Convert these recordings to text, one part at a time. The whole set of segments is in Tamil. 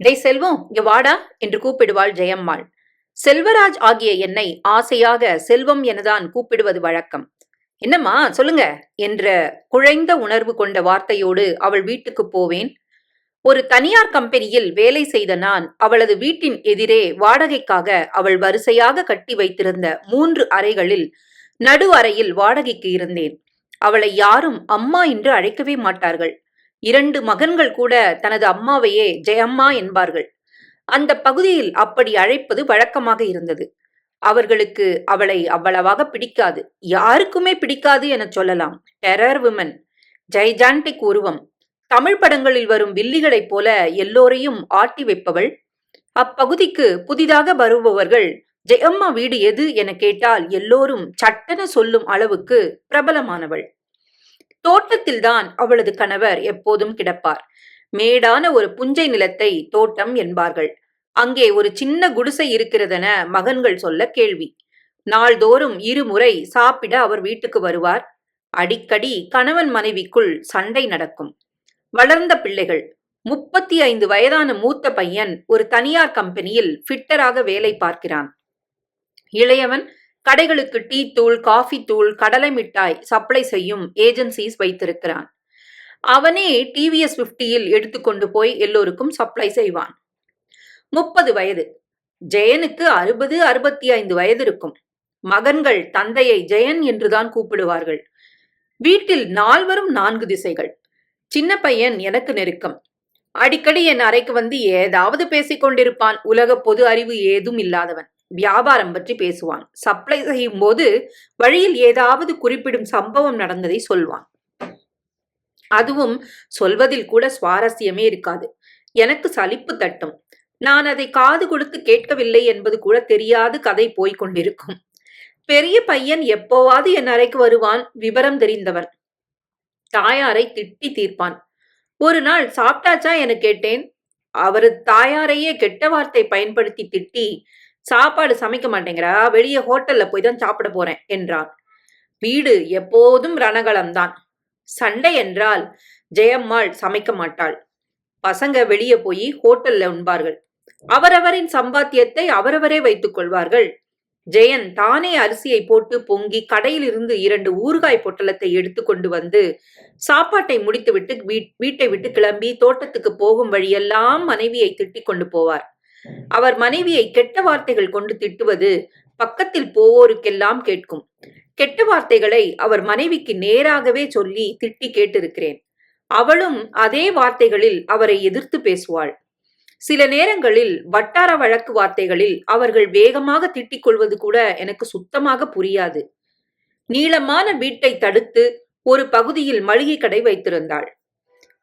டேய் செல்வம் இங்க வாடா என்று கூப்பிடுவாள் ஜெயம்மாள். செல்வராஜ் ஆகிய என்னை ஆசையாக செல்வம் எனதான் கூப்பிடுவது வழக்கம். என்னம்மா சொல்லுங்க என்ற குழைந்த உணர்வு கொண்ட வார்த்தையோடு அவள் வீட்டுக்கு போவேன். ஒரு தனியார் கம்பெனியில் வேலை செய்த நான் அவளது வீட்டின் எதிரே வாடகைக்காக அவள் வரிசையாக கட்டி வைத்திருந்த மூன்று அறைகளில் நடு அறையில் வாடகைக்கு இருந்தேன். அவளை யாரும் அம்மா என்று அழைக்கவே மாட்டார்கள். இரண்டு மகன்கள் கூட தனது அம்மாவையே ஜெயம்மா என்பார்கள். அந்த பகுதியில் அப்படி அழைப்பது வழக்கமாக இருந்தது. அவர்களுக்கு அவளை அவ்வளவாக பிடிக்காது. யாருக்குமே பிடிக்காது என சொல்லலாம். டெரர் விமன் ஜைஜான்டிக் உருவம். தமிழ் படங்களில் வரும் வில்லிகளைப் போல எல்லோரையும் ஆட்டி வைப்பவள். அப்பகுதிக்கு புதிதாக வருபவர்கள் ஜெயம்மா வீடு எது? என கேட்டால் எல்லோரும் சட்டென சொல்லும் அளவுக்கு பிரபலமானவள். தோட்டத்தில்தான் அவளது கணவர் எப்போதும் கிடப்பார். மேடான ஒரு புஞ்சை நிலத்தை தோட்டம் என்பார்கள். அங்கே ஒரு சின்ன குடிசை இருக்கிறதென மகன்கள் சொல்ல கேள்வி. நாள்தோறும் இருமுறை சாப்பிட அவர் வீட்டுக்கு வருவார். அடிக்கடி கணவன் மனைவிக்குள் சண்டை நடக்கும். வளர்ந்த பிள்ளைகள். முப்பத்தி ஐந்து வயதான மூத்த பையன் ஒரு தனியார் கம்பெனியில் ஃபிட்டராக வேலை பார்க்கிறான். இளையவன் கடைகளுக்கு டீ தூள் காஃபி தூள் கடலை மிட்டாய் சப்ளை செய்யும் ஏஜென்சிஸ் வைத்திருக்கிறான். அவனே டிவிஎஸ் பிப்டியில் எடுத்துக்கொண்டு போய் எல்லோருக்கும் சப்ளை செய்வான். முப்பது வயது. ஜெயனுக்கு அறுபது அறுபத்தி ஐந்து வயது இருக்கும். மகன்கள் தந்தையை ஜெயன் என்றுதான் கூப்பிடுவார்கள். வீட்டில் நால்வரும் நான்கு திசைகள். சின்ன பையன் எனக்கு நெருக்கம். அடிக்கடி என் அறைக்கு வந்து ஏதாவது பேசிக் கொண்டிருப்பான். உலக பொது அறிவு ஏதும் இல்லாதவன். வியாபாரம் பற்றி பேசுவான். சப்ளை செய்யும் போது வழியில் ஏதாவது குறிப்பிடும் சம்பவம் நடந்ததை சொல்வான். அதுவும் சொல்வதில் கூட சுவாரஸ்யமே இருக்காது. எனக்கு சலிப்பு தட்டும். நான் அதை காது கொடுத்து கேட்கவில்லை என்பது கூட தெரியாது கதை போய்கொண்டிருக்கும் பெரிய பையன் எப்போவாது என் அறைக்கு வருவான் விவரம் தெரிந்தவன். தாயாரை திட்டி தீர்ப்பான். ஒரு நாள் சாப்பிட்டாச்சா என கேட்டேன். அவரது தாயாரையே கெட்ட வார்த்தை பயன்படுத்தி திட்டி சாப்பாடு சமைக்க மாட்டேங்கிறா. வெளியே ஹோட்டல்ல போய் தான் சாப்பிட போறேன் என்றான். வீடு எப்போதும் ரணகலம்தான். சண்டை என்றால் ஜெயம்மாள் சமைக்க மாட்டாள். பசங்க வெளியே போய் ஹோட்டல்ல உண்பார்கள். அவரவரின் சம்பாத்தியத்தை அவரவரே வைத்துக் கொள்வார்கள். ஜெயன் தானே அரிசியை போட்டு பொங்கி கடையிலிருந்து இரண்டு ஊறுகாய் பொட்டலத்தை எடுத்து கொண்டு வந்து சாப்பாட்டை முடித்துவிட்டு வீட்டை விட்டு கிளம்பி தோட்டத்துக்கு போகும் வழியெல்லாம் மனைவியை திட்டிக் கொண்டு போவார். அவர் மனைவியை கெட்ட வார்த்தைகள் கொண்டு திட்டுவது பக்கத்தில் போவோருக்கெல்லாம் கேட்கும். கெட்ட வார்த்தைகளை அவர் மனைவிக்கு நேராகவே சொல்லி திட்டி கேட்டிருக்கிறேன். அவளும் அதே வார்த்தைகளில் அவரை எதிர்த்து பேசுவாள். சில நேரங்களில் வட்டார வழக்கு வார்த்தைகளில் அவர்கள் வேகமாக திட்டிக் கொள்வது கூட எனக்கு சுத்தமாக புரியாது. நீளமான வீட்டை தடுத்து ஒரு பகுதியில் மளிகை கடை வைத்திருந்தாள்.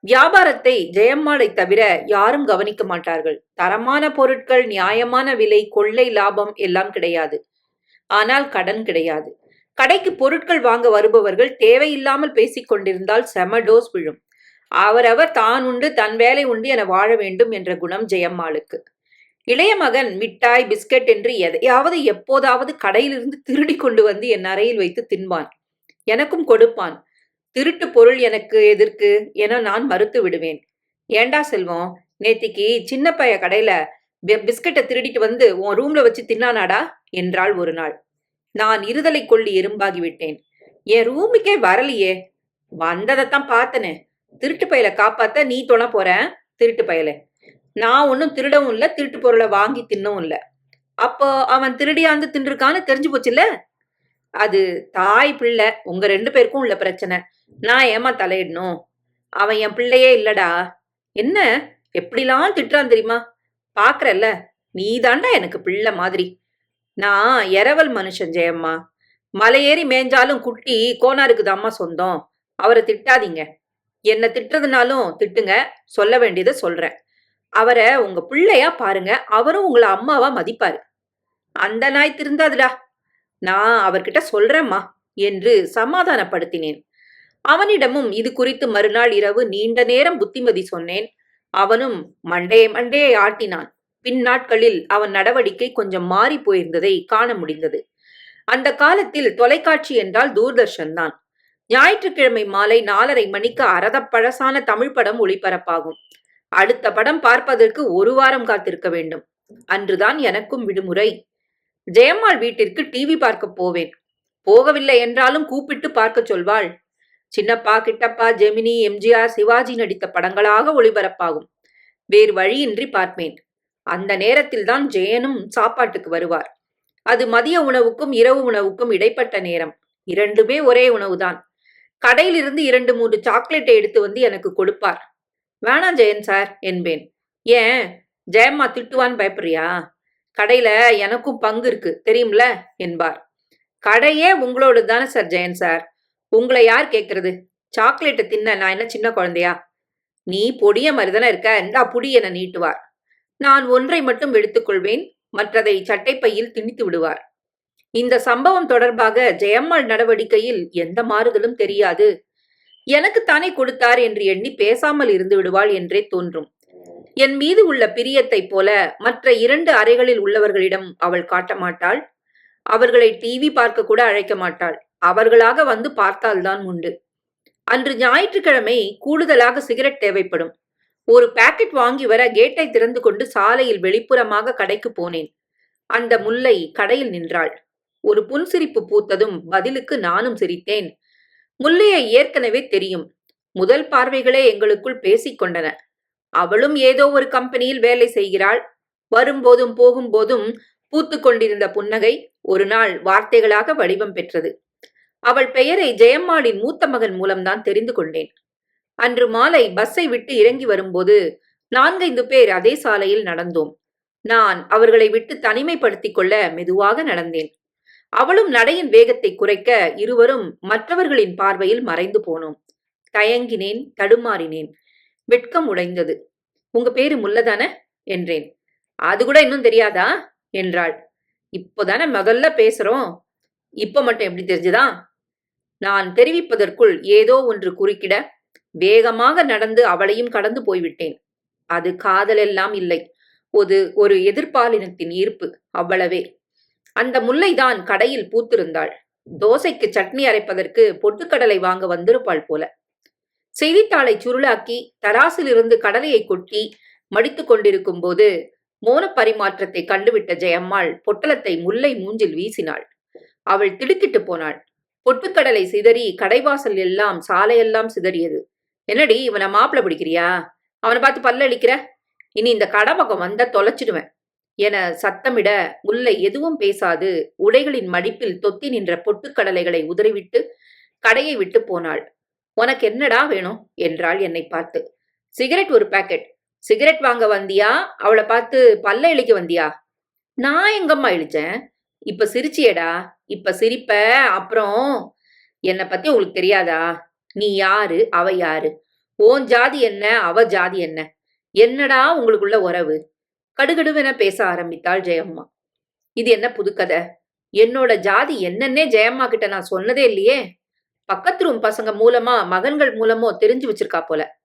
வியாபாரத்தை ஜெயம்மாளை தவிர யாரும் கவனிக்க மாட்டார்கள். தரமான பொருட்கள் நியாயமான விலை கொள்ளை லாபம் எல்லாம் கிடையாது. ஆனால் கடன் கிடையாது. கடைக்கு பொருட்கள் வாங்க வருபவர்கள் தேவையில்லாமல் பேசிக் கொண்டிருந்தால் செம டோஸ் விழும். அவரவர் தான் உண்டு தன் வேலை உண்டு என வாழ வேண்டும் என்ற குணம் ஜெயம்மாளுக்கு. இளைய மகன் மிட்டாய் பிஸ்கட் என்று எதையாவது எப்போதாவது கடையிலிருந்து திருடி கொண்டு வந்து என் அறையில் வைத்து தின்பான். எனக்கும் கொடுப்பான். திருட்டு பொருள் எனக்கு எதிர்க்கு என நான் மறுத்து விடுவேன். ஏண்டா செல்வம் நேத்திக்கு சின்ன பைய கடையில பிஸ்கட்டை திருடிட்டு வந்து உன் ரூம்ல வச்சு தின்னானாடா? என்றாள் ஒரு நாள். நான் இருதலை கொள்ளி எறும்பாகிவிட்டேன் என் ரூமுக்கே வரலையே. வந்ததைத்தான் பார்த்தனே. திருட்டு பயலை காப்பாத்த நீ தொண போற? திருட்டு பயலை. நான் ஒன்றும் திருடவும் இல்லை திருட்டு பொருளை வாங்கி தின்னவும் இல்லை. அப்போ அவன் திருடியாந்து தின்றுருக்கான்னு தெரிஞ்சு போச்சுல்ல? அது தாய் பிள்ளை உங்க ரெண்டு பேருக்கும் உள்ள பிரச்சனை. நான் ஏமா தலையிடணும்? அவன் என் பிள்ளையே இல்லடா. என்ன? எப்படிலாம் திட்டுறான் தெரியுமா? பாக்குறல்ல. நீ தாண்டா எனக்கு பிள்ளை மாதிரி. நான் இரவல் மனுஷன் ஜெயம்மா. மலையேறி மேய்ஞ்சாலும் குட்டி கோனாருக்கு தாம்மா சொந்தம். அவரை திட்டாதீங்க. என்னை திட்டுறதுனாலும் திட்டுங்க. சொல்ல வேண்டியதை சொல்றேன். அவரை உங்க பிள்ளையா பாருங்க. அவரும் உங்களை அம்மாவா மதிப்பாரு. அந்த நாய் திருந்தாதுடா. நான் அவர்கிட்ட சொல்றேம்மா என்று சமாதானப்படுத்தினேன். அவனிடமும் இது குறித்து மறுநாள் இரவு நீண்ட நேரம் புத்திமதி சொன்னேன். அவனும் மண்டே மண்டையை ஆட்டினான். பின் நாட்களில் அவன் நடவடிக்கை கொஞ்சம் மாறி போயிருந்ததை காண முடிந்தது. அந்த காலத்தில் தொலைக்காட்சி என்றால் தூர்தர்ஷன் தான் ஞாயிற்றுக்கிழமை மாலை நாலரை மணிக்கு அரதப்பழசான தமிழ் படம் ஒளிபரப்பாகும். அடுத்த படம் பார்ப்பதற்கு ஒரு வாரம் காத்திருக்க வேண்டும். அன்றுதான் எனக்கும் விடுமுறை. ஜெயம்மாள் வீட்டிற்கு டிவி பார்க்க போவேன். போகவில்லை என்றாலும் கூப்பிட்டு பார்க்க சொல்வாள். சின்னப்பா கிட்டப்பா ஜெமினி எம்ஜிஆர் சிவாஜி நடித்த படங்களாக ஒளிபரப்பாகும். வேறு வழியின்றி பார்ப்பேன். அந்த நேரத்தில்தான் ஜெயனும் சாப்பாட்டுக்கு வருவார். அது மதிய உணவுக்கும் இரவு உணவுக்கும் இடைப்பட்ட நேரம். இரண்டுமே ஒரே உணவுதான். கடையிலிருந்து இரண்டு மூன்று சாக்லேட்டை எடுத்து வந்து எனக்கு கொடுப்பார். வேணாம் ஜெயன் சார் என்பேன். ஏன்? ஜெயம்மா திட்டுவான்னு பயப்படுறியா? கடையில எனக்கும் பங்கு இருக்கு தெரியும்ல? என்பார். கடையே உங்களோடு தானே சார் ஜெயன் சார். உங்களை யார் கேட்கறது சாக்லேட்டை தின்ன நான் என்ன சின்ன குழந்தையா? நீ பொடிய மாதிரி தானே இருக்க இந்தா புடி என நீட்டுவார். நான் ஒன்றை மட்டும் எடுத்துக்கொள்வேன் மற்றதை சட்டைப்பையில் திணித்து விடுவார். இந்த சம்பவம் தொடர்பாக ஜெயம்மாள் நடவடிக்கையில் எந்த மாறுதலும் தெரியாது. எனக்கு தானே கொடுத்தார் என்று எண்ணி பேசாமல் இருந்து விடுவாள் என்றே தோன்றும். என் மீது உள்ள பிரியத்தைப் போல மற்ற இரண்டு அறைகளில் உள்ளவர்களிடம் அவள் காட்ட மாட்டாள். அவர்களை டிவி பார்க்க கூட அழைக்க மாட்டாள். அவர்களாக வந்து பார்த்தால்தான் உண்டு. அன்று ஞாயிற்றுக்கிழமை கூடுதலாக சிகரெட் தேவைப்படும். ஒரு பாக்கெட் வாங்கி வர கேட்டை திறந்து கொண்டு சாலையில் வெளிப்புறமாக கடைக்கு போனேன். அந்த முல்லை கடையில் நின்றாள். ஒரு புன்சிரிப்பு பூத்ததும் பதிலுக்கு நானும் சிரித்தேன். முல்லையை ஏற்கனவே தெரியும். முதல் பார்வைகளே எங்களுக்குள் பேசிக்கொண்டன அவளும் ஏதோ ஒரு கம்பெனியில் வேலை செய்கிறாள். வரும்போதும் போகும்போதும் பூத்து கொண்டிருந்த புன்னகை ஒரு நாள் வார்த்தைகளாக வடிவம் பெற்றது. அவள் பெயரை ஜெயம்மாளின் மூத்த மகன் மூலம்தான் தெரிந்து கொண்டேன். அன்று மாலை பஸ்ஸை விட்டு இறங்கி வரும்போது நான்கைந்து பேர் அதே சாலையில் நடந்தோம். நான் அவர்களை விட்டு தனிமைப்படுத்திக் கொள்ள மெதுவாக நடந்தேன். அவளும் நடையின் வேகத்தை குறைக்க இருவரும் மற்றவர்களின் பார்வையில் மறைந்து போனோம். தயங்கினேன் தடுமாறினேன். வெட்கம் உடைந்தது. உங்க பேரு முல்லதான? என்றேன். அது கூட இன்னும் தெரியாதா? என்றாள். இப்போதானே முதல்ல பேசுறோம். இப்ப மட்டும் எப்படி தெரிஞ்சுதா? நான் தெரிவிப்பதற்குள் ஏதோ ஒன்று குறுக்கிட வேகமாக நடந்து அவளையும் கடந்து போய்விட்டேன். அது காதலெல்லாம் இல்லை. ஒரு ஒரு எதிர்பாலினத்தின் ஈர்ப்பு அவ்வளவே. அந்த முல்லைதான் கடையில் பூத்திருந்தாள். தோசைக்கு சட்னி அரைப்பதற்கு பொட்டுக்கடலை வாங்க வந்திருப்பாள் போல. செய்தித்தாளை சுருளாக்கி தராசிலிருந்து கடலையை கொட்டி மடித்து கொண்டிருக்கும் போது மோன பரிமாற்றத்தை கண்டுவிட்ட ஜெயம்மாள் பொட்டலத்தை முல்லை மூஞ்சில் வீசினாள். அவள் திடுக்கிட்டு போனாள். பொட்டுக்கடலை சிதறி கடைவாசல் எல்லாம் சாலையெல்லாம் சிதறியது. என்னடி இவனை மாப்பிள்ள பிடிக்கிறியா? அவனை பார்த்து பல்ல அளிக்கிற இனி இந்த கடை பக்கம் வந்தா தொலைச்சிடுவேன் என சத்தமிட முல்லை எதுவும் பேசாது உடைகளின் மடிப்பில் தொத்தி நின்ற பொட்டுக்கடலைகளை உதறிவிட்டு கடையை விட்டு போனாள். உனக்கு என்னடா வேணும்? என்றாள் என்னை பார்த்து. சிகரெட் ஒரு பாக்கெட். சிகரெட் வாங்க வந்தியா? அவளை பார்த்து பல்ல இழிக்க வந்தியா? நான் எங்கம்மா இழிச்சேன் இப்ப சிரிச்சியடா. இப்ப சிரிப்ப அப்புறம் என்னை பத்தி உங்களுக்கு தெரியாதா? நீ யாரு? அவ யாரு? ஓன் ஜாதி என்ன? அவ ஜாதி என்ன? என்னடா உங்களுக்குள்ள உறவு? கடுகடுவென பேச ஆரம்பித்தாள் ஜெயம்மா. இது என்ன புதுக்கதை என்னோட ஜாதி என்னன்னே ஜெயம்மா கிட்ட நான் சொன்னதே இல்லையே. பக்கத்து ரூம் பசங்க மூலமா மகன்கள் மூலமோ தெரிஞ்சு வச்சிருக்கா போல.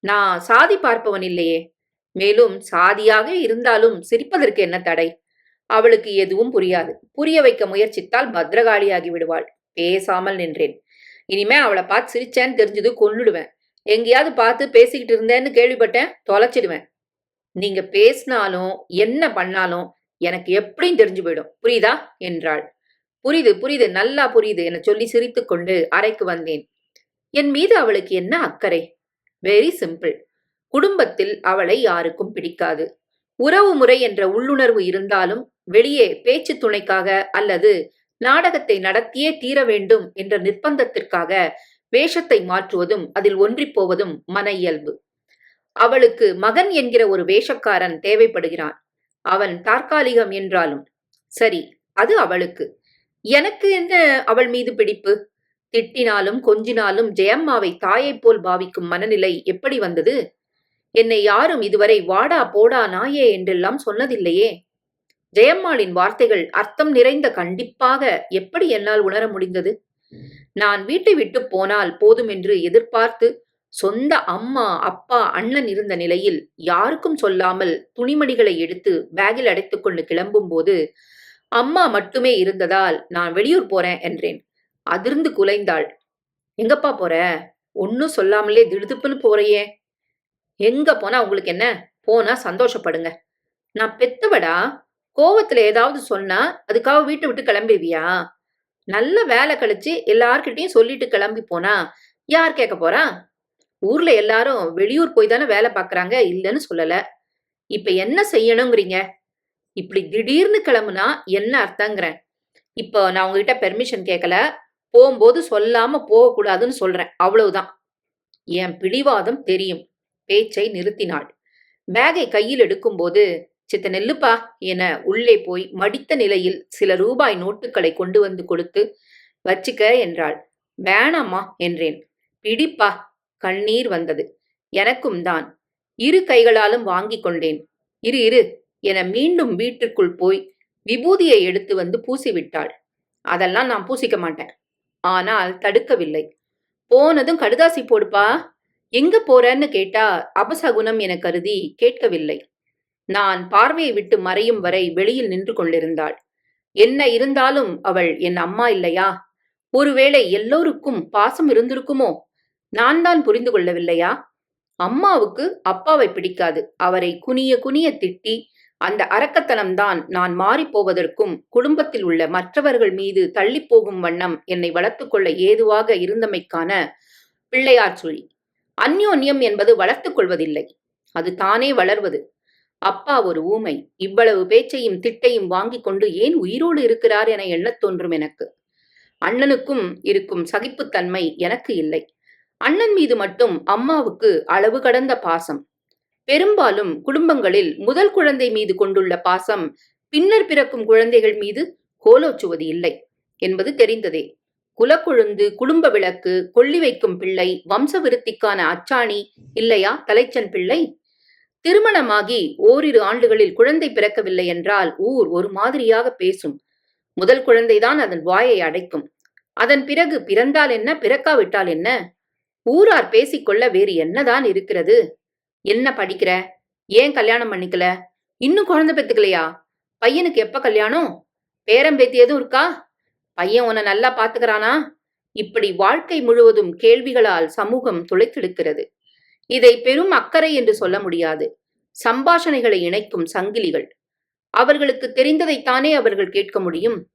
நான் சாதி பார்ப்பவன் இல்லையே. மேலும் சாதியாக இருந்தாலும் சிரிப்பதற்கு என்ன தடை? அவளுக்கு எதுவும் புரியாது. புரிய வைக்க முயற்சித்தால் பத்ரகாளியாகி விடுவாள். பேசாமல் நின்றேன். இனிமே அவளை பார்த்து சிரிச்சேன்னு தெரிஞ்சது கொன்னுடுவேன். எங்கேயாவது பார்த்து பேசிக்கிட்டு இருந்தேன்னு கேள்விப்பட்டேன் தொலைச்சிடுவேன். நீங்க பேசினாலும் என்ன பண்ணாலும் எனக்கு எப்படியும் தெரிஞ்சு போயிடும். புரியுதா? என்றாள். புரியுது புரியுது நல்லா புரியுது என சொல்லி சிரித்துக்கொண்டு அறைக்கு வந்தேன். என் மீது அவளுக்கு என்ன அக்கறை? வெரி சிம்பிள் குடும்பத்தில் அவளை யாருக்கும் பிடிக்காது. உறவு முறை என்ற உள்ளுணர்வு இருந்தாலும் வெளியே பேச்சு துணைக்காக அல்லது நாடகத்தை நடத்தியே தீர வேண்டும் என்ற நிர்பந்தத்திற்காக வேஷத்தை மாற்றுவதும் அதில் ஒன்றிப் போவதும் மன இயல்பு. அவளுக்கு மகன் என்கிற ஒரு வேஷக்காரன் தேவைப்படுகிறான். அவன் தற்காலிகம் என்றாலும் சரி அது அவளுக்கு. எனக்கு என்ன அவள் மீது பிடிப்பு? திட்டினாலும் கொஞ்சினாலும் ஜெயம்மாவை தாயைப் போல் பாவிக்கும் மனநிலை எப்படி வந்தது? என்னை யாரும் இதுவரை வாடா போடா நாயே என்றெல்லாம் சொன்னதில்லையே. ஜெயம்மாளின் வார்த்தைகள் அர்த்தம் நிறைந்த கண்டிப்பாக எப்படி என்னால் உணர முடிந்தது? நான் வீட்டை விட்டு போனால் போதும் என்று எதிர்பார்த்து சொந்த அம்மா அப்பா அண்ணன் இருந்த நிலையில் யாருக்கும் சொல்லாமல் துணிமணிகளை எடுத்து பேகில் அடைத்துக்கொண்டு கிளம்பும் போது அம்மா மட்டுமே இருந்ததால் நான் வெளியூர் போறேன் என்றேன். அதிர்ந்து குலைந்தாள். எங்கப்பா போற? ஒன்னும் சொல்லாமலே திடுதுப்புன்னு போறையே. எங்க போனா உங்களுக்கு என்ன? போனா சந்தோஷப்படுங்க. நான் பெத்தவடா? கோவத்துல ஏதாவது சொன்னா அதுக்காக வீட்டை விட்டு கிளம்பிடுவியா? நல்ல வேலை கழிச்சு எல்லார்கிட்டயும் சொல்லிட்டு கிளம்பி போனா யார் கேட்க போறா? ஊர்ல எல்லாரும் வெளியூர் போய் தானே வேலை பாக்குறாங்க இல்லைன்னு சொல்லல. இப்ப என்ன செய்யணுங்கிறீங்க? இப்படி திடீர்னு கிளம்புனா என்ன அர்த்தங்கிறேன். இப்போ நான் உங்ககிட்ட பெர்மிஷன் கேட்கல போகும்போது சொல்லாம போகக்கூடாதுன்னு சொல்றேன். அவ்வளவுதான். என் பிடிவாதம் தெரியும். பேச்சை நிறுத்தினாள். பேகை கையில் எடுக்கும்போது சித்த நெல்லுப்பா என உள்ளே போய் மடித்த நிலையில் சில ரூபாய் நோட்டுகளை கொண்டு வந்து கொடுத்து வச்சுக்க என்றாள். வேணாம்மா என்றேன். பிடிப்பா கண்ணீர் வந்தது. எனக்கும் தான். இரு கைகளாலும் வாங்கி கொண்டேன். இரு இரு என மீண்டும் வீட்டிற்குள் போய் விபூதியை எடுத்து வந்து பூசிவிட்டாள். அதெல்லாம் நான் பூசிக்க மாட்டேன். ஆனால் தடுக்கவில்லை. போனதும் கடுதாசி போடுப்பா. எங்க போறன்னு கேட்டா அபசகுனம் என கருதி கேட்கவில்லை. நான் பார்வையை விட்டு மறையும் வரை வெளியில் நின்று கொண்டிருந்தாள். என்ன இருந்தாலும் அவள் என் அம்மா இல்லையா? ஒருவேளை எல்லோருக்கும் பாசம் இருந்திருக்குமோ? நான் தான் புரிந்து கொள்ளவில்லையா? அம்மாவுக்கு அப்பாவை பிடிக்காது. அவரை குனிய குனிய திட்டி அந்த அரக்கத்தனம்தான் நான் மாறிப்போவதற்கும் குடும்பத்தில் உள்ள மற்றவர்கள் மீது தள்ளிப்போகும் வண்ணம் என்னை வளர்த்துக்கொள்ள ஏதுவாக இருந்தமைக்கான பிள்ளையார் சுழி. அந்யோன்யம் என்பது வளர்த்துக் கொள்வதில்லை. அது தானே வளர்வது? அப்பா ஒரு ஊமை. இவ்வளவு பேச்சையும் திட்டையும் வாங்கிக் கொண்டு ஏன் உயிரோடு இருக்கிறார் என எண்ணத் தோன்றும் எனக்கு. அண்ணனுக்கும் இருக்கும் சகிப்புத்தன்மை எனக்கு இல்லை. அண்ணன் மீது மட்டும் அம்மாவுக்கு அளவு கடந்த பாசம். பெரும்பாலும் குடும்பங்களில் முதல் குழந்தை மீது கொண்டுள்ள பாசம் பின்னர் பிறக்கும் குழந்தைகள் மீது கோலோச்சுவது இல்லை என்பது தெரிந்ததே. குலக்கொழுந்து குடும்ப விளக்கு கொள்ளி வைக்கும் பிள்ளை வம்சவிருத்திக்கான அச்சாணி இல்லையா தலைச்சன் பிள்ளை? திருமணமாகி ஓரிரு ஆண்டுகளில் குழந்தை பிறக்கவில்லை என்றால் ஊர் ஒரு மாதிரியாக பேசும். முதல் குழந்தைதான் அதன் வாயை அடைக்கும். அதன் பிறகு பிறந்தால் என்ன பிறக்காவிட்டால் என்ன? ஊரார் பேசிக்கொள்ள வேறு என்னதான் இருக்கிறது? என்ன படிக்கிற? ஏன் கல்யாணம் பண்ணிக்கல? இன்னும் குழந்தை பெத்துக்கலையா பையனுக்கு எப்ப கல்யாணம்? பேரம் பேத்தி எதுவும் இருக்கா? பையன் உன்னை நல்லா பாத்துக்கிறானா? இப்படி வாழ்க்கை முழுவதும் கேள்விகளால் சமூகம் துளைத்தெடுக்கிறது. இதை பெரும் அக்கறை என்று சொல்ல முடியாது. சம்பாஷணைகளை இணைக்கும் சங்கிலிகள். அவர்களுக்கு தெரிந்ததைத்தானே அவர்கள் கேட்க முடியும்.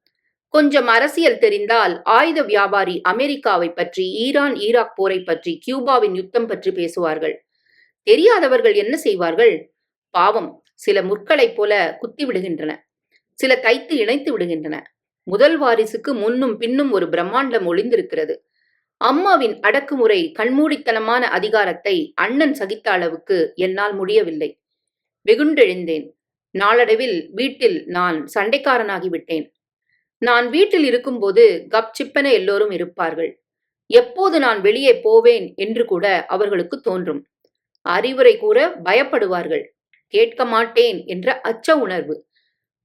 கொஞ்சம் அரசியல் தெரிந்தால் ஆயுத வியாபாரி அமெரிக்காவை பற்றி ஈரான் ஈராக் போரை பற்றி கியூபாவின் யுத்தம் பற்றி பேசுவார்கள். தெரியாதவர்கள் என்ன செய்வார்கள்? பாவம் சில முற்களைப் போல குத்தி விடுகின்றன. சில தைத்து இணைத்து விடுகின்றன. முதல் வாரிசுக்கு முன்னும் பின்னும் ஒரு பிரம்மாண்டம் ஒளிந்திருக்கிறது. அம்மாவின் அடக்குமுறை கண்மூடித்தனமான அதிகாரத்தை அண்ணன் சகித்த அளவுக்கு என்னால் முடியவில்லை. வெகுண்டெழுந்தேன். நாளடைவில் வீட்டில் நான் சண்டைக்காரனாகிவிட்டேன். நான் வீட்டில் இருக்கும்போது கப் சிப்பென எல்லோரும் இருப்பார்கள். எப்போது நான் வெளியே போவேன் என்று கூட அவர்களுக்கு தோன்றும். அறிவுரை கூற பயப்படுவார்கள். கேட்க மாட்டேன் என்ற அச்ச உணர்வு.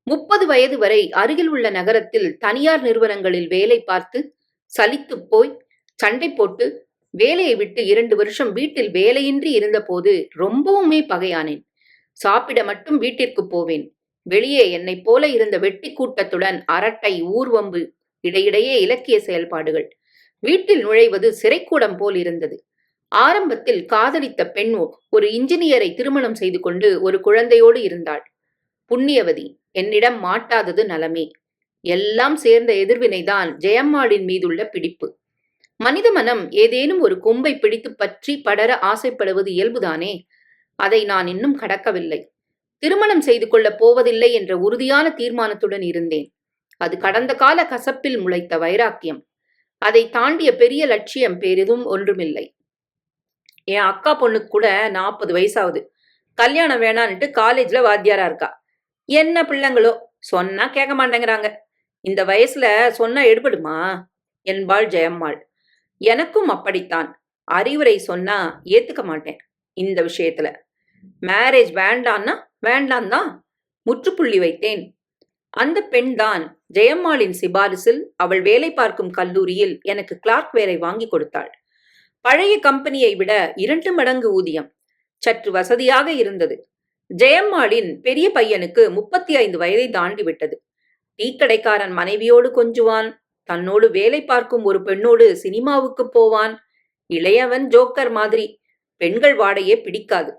முப்பது வயது வரை அருகில் உள்ள நகரத்தில் தனியார் நிறுவனங்களில் வேலை பார்த்து சலித்துப் போய் சண்டை போட்டு வேலையை விட்டு இரண்டு வருஷம் வீட்டில் வேலையின்றி இருந்தபோது ரொம்பவுமே பகையானேன். சாப்பிட மட்டும் வீட்டிற்கு போவேன். வெளியே என்னைப் போல இருந்த வெட்டி கூட்டத்துடன் அரட்டை ஊர்வம்பு இடையிடையே இலக்கிய செயல்பாடுகள். வீட்டில் நுழைவது சிறைக்கூடம் போல் இருந்தது. ஆரம்பத்தில் காதலித்த பெண் ஒரு இன்ஜினியரை திருமணம் செய்து கொண்டு ஒரு குழந்தையோடு இருந்தாள். புண்ணியவதி என்னிடம் மாட்டாதது நலமே. எல்லாம் சேர்ந்த எதிர்வினைதான் ஜெயம்மாளின் மீதுள்ள பிடிப்பு. மனித மனம் ஏதேனும் ஒரு கொம்பை பிடித்து பற்றி படர ஆசைப்படுவது இயல்புதானே? அதை நான் இன்னும் கடக்கவில்லை. திருமணம் செய்து கொள்ளப் போவதில்லை என்ற உறுதியான தீர்மானத்துடன் இருந்தேன். அது கடந்த கால கசப்பில் முளைத்த வைராக்கியம். அதை தாண்டிய பெரிய லட்சியம் பெரிதும் ஒன்றுமில்லை. என் அக்கா பொண்ணுக்கு கூட நாற்பது வயசாகுது கல்யாணம் வேணான்னுட்டு காலேஜ்ல வாத்தியாரா இருக்கா? என்ன பிள்ளைங்களோ? சொன்னா கேட்க மாட்டேங்கிறாங்க. இந்த வயசுல சொன்னா எடுபடுமா? என்பாள் ஜெயம்மாள். எனக்கும் அப்படித்தான். அறிவுரை சொன்னா ஏத்துக்க மாட்டேன் இந்த விஷயத்துல. மேரேஜ் வேண்டான்னா வேண்டாம் தான். முற்றுப்புள்ளி வைத்தேன். அந்த பெண் தான் ஜெயம்மாளின் சிபாரிசில் அவள் வேலை பார்க்கும் கல்லூரியில் எனக்கு கிளார்க் வேலை வாங்கி கொடுத்தாள். பழைய கம்பெனியை விட இரண்டு மடங்கு ஊதியம். சற்று வசதியாக இருந்தது. ஜெயம்மாளின் பெரிய பையனுக்கு முப்பத்தி ஐந்து வயதை தாண்டி விட்டது டீக்கடைக்காரன் மனைவியோடு கொஞ்சுவான். தன்னோடு வேலை பார்க்கும் ஒரு பெண்ணோடு சினிமாவுக்கு போவான். இளையவன் ஜோக்கர் மாதிரி. பெண்கள் வாடையே பிடிக்காது.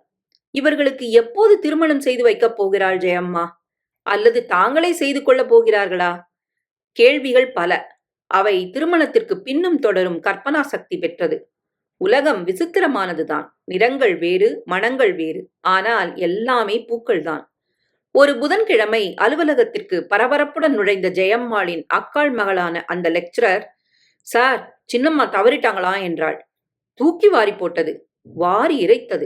இவர்களுக்கு எப்போது திருமணம் செய்து வைக்கப் போகிறாள் ஜெயம்மா? அல்லது தாங்களே செய்து கொள்ளப் போகிறார்களா? கேள்விகள் பல. அவை திருமணத்திற்கு பின்னும் தொடரும் கற்பனா சக்தி பெற்றது. உலகம் விசித்திரமானதுதான். நிறங்கள் வேறு மனங்கள் வேறு. ஆனால் எல்லாமே பூக்கள்தான். ஒரு புதன்கிழமை அலுவலகத்திற்கு பரபரப்புடன் நுழைந்த ஜெயம்மாளின் அக்காள் மகளான அந்த லெக்சரர் சார் சின்னம்மா தவறிட்டாங்களா? என்றாள். தூக்கி வாரி போட்டது வாரி இறைத்தது.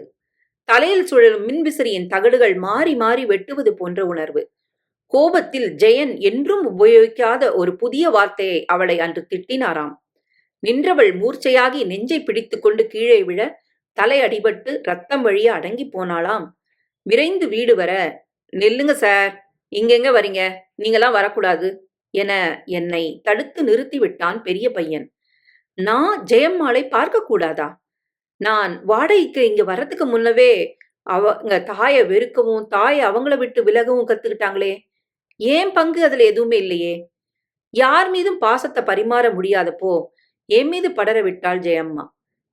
தலையில் சுழலும் மின்விசிறியின் தகடுகள் மாறி மாறி வெட்டுவது போன்ற உணர்வு. கோபத்தில் ஜெயன் என்றும் உபயோகிக்காத ஒரு புதிய வார்த்தையை அவளை அன்று திட்டினாராம். நின்றவள் மூர்ச்சையாகி நெஞ்சை பிடித்துக்கொண்டு கீழே விழ தலை அடிபட்டு ரத்தம் வழிய அடங்கி போனாளாம். விரைந்து வீடு வர நெல்லுங்க சார். இங்கெங்க வரீங்க நீங்களாம் வரக்கூடாது. என என்னை தடுத்து நிறுத்தி விட்டான் பெரிய பையன். நான் ஜெயம்மாளை பார்க்க கூடாதா நான் வாடகைக்கு இங்க வர்றதுக்கு முன்னவே அவங்க தாயை வெறுக்கவும் தாயை அவங்கள விட்டு விலகவும் கத்துக்கிட்டாங்களே. ஏன் பங்கு அதுல எதுவுமே இல்லையே? யார் மீதும் பாசத்தை பரிமாற முடியாதப்போ என் மீது படர விட்டாள் ஜெயம்மா.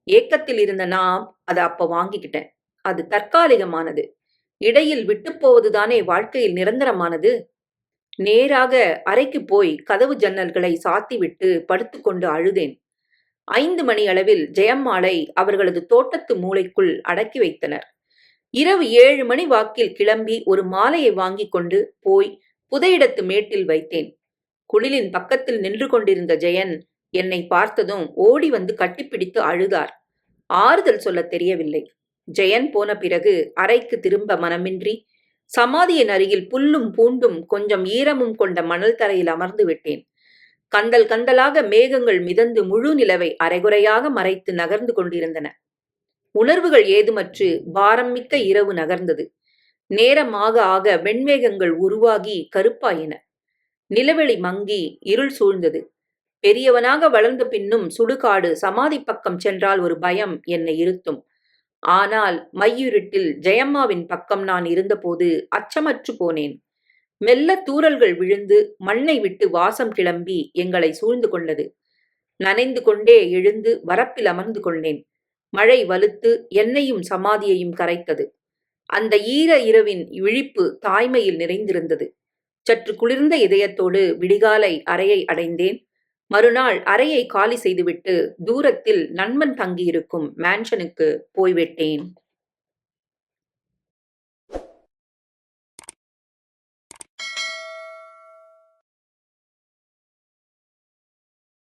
ஏக்கத்தில் இருந்த நான் அதை அப்ப வாங்கிக்கிட்டேன். அது தற்காலிகமானது. இடையில் விட்டுப்போவதுதானே வாழ்க்கையில் நிரந்தரமானது? நேராக அறைக்கு போய் கதவு ஜன்னல்களை சாத்திவிட்டு படுத்துக்கொண்டு அழுதேன். ஐந்து மணி அளவில் ஜெயம்மாளை அவர்களது தோட்டத்து மூளைக்குள் அடக்கி வைத்தனர். இரவு ஏழு மணி வாக்கில் கிளம்பி ஒரு மாலையை வாங்கி கொண்டு போய் புதையிடத்து மேட்டில் வைத்தேன். குளிலின் பக்கத்தில் நின்று கொண்டிருந்த ஜெயன் என்னை பார்த்ததும் ஓடி வந்து கட்டிப்பிடித்து அழுதார். ஆறுதல் சொல்ல தெரியவில்லை. ஜெயன் போன பிறகு அறைக்கு திரும்ப மனமின்றி சமாதியின் அருகில் புல்லும் பூண்டும் கொஞ்சம் ஈரமும் கொண்ட மணல் தரையில் அமர்ந்து விட்டேன். கந்தல் கந்தலாக மேகங்கள் மிதந்து முழு நிலவை அரைகுறையாக மறைத்து நகர்ந்து கொண்டிருந்தன. உணர்வுகள் ஏதுமற்று பாரம் மிக்க இரவு நகர்ந்தது. நேரமாக ஆக வெண்மேகங்கள் உருவாகி கருப்பாயின. நிலவெளி மங்கி இருள் சூழ்ந்தது. பெரியவனாக வளர்ந்த பின்னும் சுடுகாடு சமாதி பக்கம் சென்றால் ஒரு பயம் என்னை இருத்தும். ஆனால் மையுருட்டில் ஜெயம்மாவின் பக்கம் நான் இருந்தபோது அச்சமற்று போனேன். மெல்ல தூறல்கள் விழுந்து மண்ணை விட்டு வாசம் கிளம்பி எங்களை சூழ்ந்து கொண்டது. நனைந்து கொண்டே எழுந்து வரப்பில் அமர்ந்து கொண்டேன். மழை வலுத்து என்னையும் சமாதியையும் கரைத்தது. அந்த ஈர இரவின் விழிப்பு தாய்மையில் நிறைந்திருந்தது. சற்று குளிர்ந்த இதயத்தோடு விடிகாலை அறையை அடைந்தேன். மறுநாள் அறையை காலி செய்துவிட்டு தூரத்தில் நண்பன் தங்கியிருக்கும் மேன்ஷனுக்கு போய்விட்டேன்.